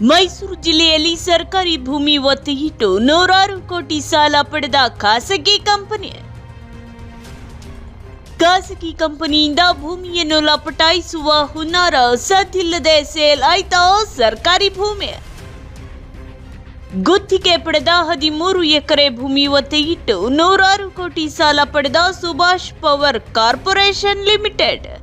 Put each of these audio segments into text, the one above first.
ಮೈಸೂರು ಜಿಲ್ಲೆಯಲ್ಲಿ ಸರ್ಕಾರಿ ಭೂಮಿ ಒತ್ತೆಯಿಟ್ಟು ನೂರಾರು ಕೋಟಿ ಸಾಲ ಪಡೆದ ಖಾಸಗಿ ಕಂಪನಿ. ಖಾಸಗಿ ಕಂಪನಿಯಿಂದ ಭೂಮಿಯನ್ನು ಲಪಟಾಯಿಸುವ ಹುನ್ನಾರ ಸದ್ದಿಲ್ಲದೆ ಸೇಲ್ ಆಯ್ತಾ ಸರ್ಕಾರಿ ಭೂಮಿ. ಗುತ್ತಿಗೆ ಪಡೆದ ಹದಿಮೂರು ಎಕರೆ ಭೂಮಿ ಒತ್ತೆಯಿಟ್ಟು ನೂರಾರು ಕೋಟಿ ಸಾಲ ಪಡೆದ Subhash power corporation limited.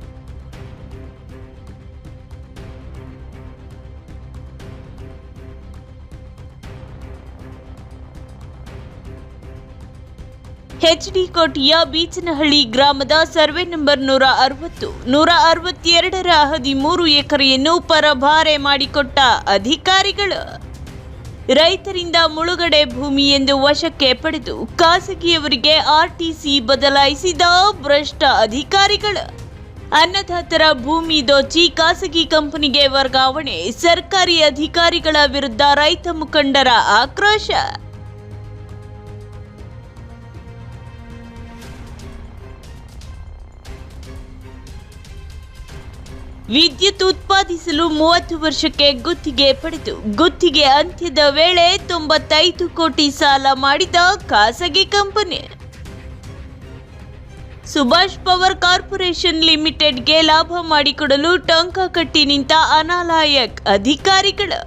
HD ಕೋಟೆಯ ಬೀಚನಹಳ್ಳಿ ಗ್ರಾಮದ ಸರ್ವೆ ನಂಬರ್ ನೂರ ಅರವತ್ತು, ನೂರ ಅರವತ್ತೆರಡರ ಹದಿಮೂರು ಎಕರೆಯನ್ನು ಪರಭಾರೆ ಮಾಡಿಕೊಟ್ಟ ಅಧಿಕಾರಿಗಳು. ರೈತರಿಂದ ಮುಳುಗಡೆ ಭೂಮಿ ಎಂದು ವಶಕ್ಕೆ ಪಡೆದು ಖಾಸಗಿಯವರಿಗೆ ಆರ್ಟಿಸಿ ಬದಲಾಯಿಸಿದ ಭ್ರಷ್ಟ ಅಧಿಕಾರಿಗಳು. ಅನ್ನದಾತರ ಭೂಮಿ ದೋಚಿ ಖಾಸಗಿ ಕಂಪನಿಗೆ ವರ್ಗಾವಣೆ, ಸರ್ಕಾರಿ ಅಧಿಕಾರಿಗಳ ವಿರುದ್ಧ ರೈತ ಮುಖಂಡರ ಆಕ್ರೋಶ. ವಿದ್ಯುತ್ ಉತ್ಪಾದಿಸಲು ಮೂವತ್ತು ವರ್ಷಕ್ಕೆ ಗುತ್ತಿಗೆ ಪಡೆದು, ಗುತ್ತಿಗೆ ಅಂತ್ಯದ ವೇಳೆ ತೊಂಬತ್ತೈದು ಕೋಟಿ ಸಾಲ ಮಾಡಿದ ಖಾಸಗಿ ಕಂಪನಿ. ಸುಭಾಷ್ ಪವರ್ ಕಾರ್ಪೊರೇಷನ್ ಲಿಮಿಟೆಡ್ಗೆ ಲಾಭ ಮಾಡಿಕೊಡಲು ಟಂಕ ಕಟ್ಟಿ ನಿಂತ ಅನಾಲಾಯಕ್ ಅಧಿಕಾರಿಗಳು.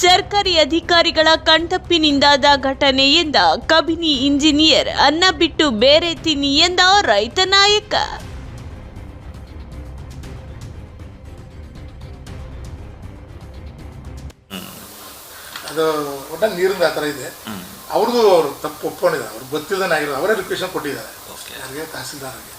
ಸರ್ಕಾರಿ ಅಧಿಕಾರಿಗಳ ಕಣ್ತಪ್ಪಿನಿಂದಾದ ಘಟನೆ ಎಂದ ಕಬಿನಿ ಇಂಜಿನಿಯರ್ ಅನ್ನ ಬಿಟ್ಟು ಬೇರೆ ತಿನ್ನಿ ಎಂದ ರೈತ ನಾಯಕ. ಅದು ಒಟ್ಟಾಗಿ ನೀರಿಂದ ಆ ಥರ ಇದೆ. ಅವ್ರದ್ದು ಅವರು ತಪ್ಪು ಒಪ್ಕೊಂಡಿದ್ದಾರೆ. ಅವ್ರಿಗೆ ಗೊತ್ತಿಲ್ಲದೇ ಆಗಿರೋದು. ಅವರೇ ರಿಕ್ವೆಸ್ಟ್ ಕೊಟ್ಟಿದ್ದಾರೆ. ಯಾರಿಗೆ? ತಹಸೀಲ್ದಾರ್ಗೆ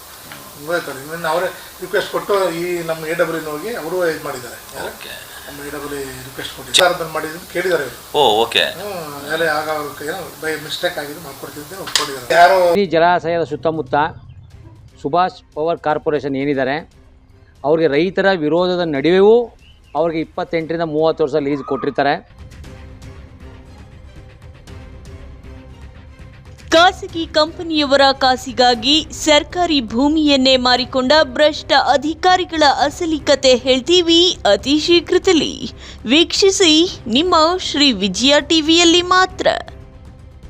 ತುಂಬಾ ಇನ್ನು ಅವರೇ ರಿಕ್ವೆಸ್ಟ್ ಕೊಟ್ಟು ಈ ನಮ್ಮ ಎ ಡಬ್ಲ್ಯೂನ ಹೋಗಿ ಅವರು ಇದು ಮಾಡಿದ್ದಾರೆ. ಓಕೆ ನಮ್ಮ ಎ ಡಬ್ಲ್ಯೂ ರಿಕ್ವೆಸ್ಟ್ ಕೊಟ್ಟಿದ್ದಾರೆ. ಮಾಡಿದ್ದು ಕೇಳಿದ್ದಾರೆ ಇವರು. ಓ ಓಕೆ ಹ್ಞೂ ಮೇಲೆ ಆಗ ಅವ್ರ ಏನೋ ಬೈ ಮಿಸ್ಟೇಕ್ ಆಗಿದೆ ಮಾಡ್ಕೊಡ್ತಿದ್ದೆ ಒಪ್ಕೊಂಡಿದ್ದಾರೆ. ಯಾರು? ಈ ಜಲಾಶಯದ ಸುತ್ತಮುತ್ತ ಸುಭಾಷ್ ಪವರ್ ಕಾರ್ಪೊರೇಷನ್ ಏನಿದ್ದಾರೆ ಅವ್ರಿಗೆ ರೈತರ ವಿರೋಧದ ನಡುವೆಯೂ ಅವ್ರಿಗೆ ಇಪ್ಪತ್ತೆಂಟರಿಂದ ಮೂವತ್ತು ವರ್ಷ ಲೀಸ್ ಕೊಟ್ಟಿರ್ತಾರೆ. ಖಾಸಗಿ ಕಂಪನಿಯವರ ಕಾಸಿಗಾಗಿ ಸರ್ಕಾರಿ ಭೂಮಿಯನ್ನೇ ಮಾರಿಕೊಂಡ ಭ್ರಷ್ಟ ಅಧಿಕಾರಿಗಳ ಅಸಲಿ ಕತೆ ಹೇಳ್ತೀವಿ ಅತಿ ಶೀಘ್ರದಲ್ಲಿ ವೀಕ್ಷಿಸಿ ನಿಮ್ಮ ಶ್ರೀ ವಿಜಯ ಟಿವಿಯಲ್ಲಿ ಮಾತ್ರ.